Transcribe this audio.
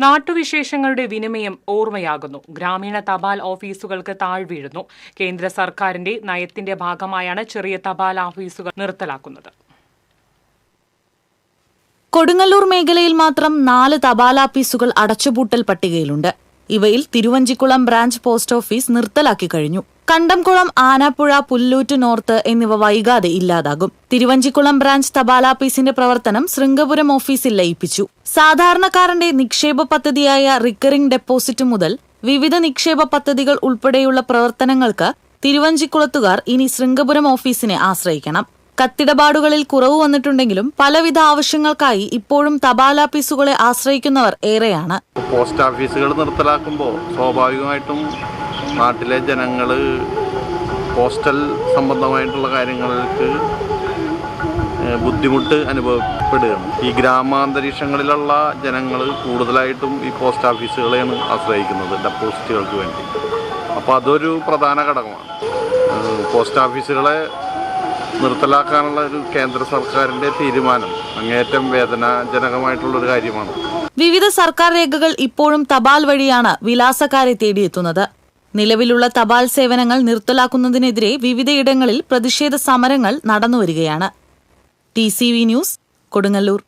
നാട്ടുവിശേഷങ്ങളുടെ വിനിമയം ഓർമ്മയാകുന്നു. ഗ്രാമീണ തപാൽ ഓഫീസുകൾക്ക് താഴ്വീഴുന്നു കേന്ദ്ര സർക്കാരിന്റെ നയത്തിന്റെ ഭാഗമായാണ് ചെറിയ തപാൽ ഓഫീസുകൾ നിർത്തലാക്കുന്നത്. കൊടുങ്ങല്ലൂർ മേഖലയിൽ മാത്രം നാല് തപാൽ ഓഫീസുകൾ അടച്ചുപൂട്ടൽ പട്ടികയിലുണ്ട്. ഇവയിൽ തിരുവഞ്ചിക്കുളം ബ്രാഞ്ച് പോസ്റ്റ് ഓഫീസ് നിർത്തലാക്കി കഴിഞ്ഞു. കണ്ടംകുളം ആനാപ്പുഴ പുല്ലൂറ്റ് നോർത്ത് എന്നിവ വൈകാതെ ഇല്ലാതാകും. തിരുവഞ്ചിക്കുളം ബ്രാഞ്ച് തപാലാപ്പീസിന്റെ പ്രവർത്തനം ശൃംഗപുരം ഓഫീസിൽ ലയിപ്പിച്ചു. സാധാരണക്കാരന്റെ നിക്ഷേപ പദ്ധതിയായ റിക്കറിംഗ് ഡെപ്പോസിറ്റ് മുതൽ വിവിധ നിക്ഷേപ പദ്ധതികൾ ഉൾപ്പെടെയുള്ള പ്രവർത്തനങ്ങൾക്ക് തിരുവഞ്ചിക്കുളത്തുകാർ ഇനി ശൃംഗപുരം ഓഫീസിനെ ആശ്രയിക്കണം. കത്തിടപാടുകളിൽ കുറവ് വന്നിട്ടുണ്ടെങ്കിലും പലവിധ ആവശ്യങ്ങൾക്കായി ഇപ്പോഴും തപാലാപ്പീസുകളെ ആശ്രയിക്കുന്നവർ ഏറെയാണ്. പോസ്റ്റ് ഓഫീസുകൾ നിർത്തലാക്കുമ്പോൾ സ്വാഭാവികമായിട്ടും നാട്ടിലെ ജനങ്ങൾ പോസ്റ്റൽ സംബന്ധമായിട്ടുള്ള കാര്യങ്ങൾക്ക് ബുദ്ധിമുട്ട് അനുഭവപ്പെടുകയാണ്. ഈ ഗ്രാമാന്തരീക്ഷങ്ങളിലുള്ള ജനങ്ങൾ കൂടുതലായിട്ടും ഈ പോസ്റ്റ് ഓഫീസുകളെയാണ് ആശ്രയിക്കുന്നത് ഡെപ്പോസിറ്റുകൾക്ക് വേണ്ടി. അപ്പോൾ അതൊരു പ്രധാന ഘടകമാണ്. പോസ്റ്റ് ഓഫീസുകളെ നിർത്തലാക്കാനുള്ള ഒരു കേന്ദ്ര സർക്കാരിന്റെ തീരുമാനം അങ്ങേയറ്റം വേദനാജനകമായിട്ടുള്ളൊരു കാര്യമാണ്. വിവിധ സർക്കാർ രേഖകൾ ഇപ്പോഴും തപാൽ വഴിയാണ് വിലാസക്കാരെ തേടിയെത്തുന്നത്. നിലവിലുള്ള തപാൽ സേവനങ്ങൾ നിർത്തലാക്കുന്നതിനെതിരെ വിവിധയിടങ്ങളിൽ പ്രതിഷേധ സമരങ്ങൾ നടന്നുവരികയാണ്. T C V news Kodungallur.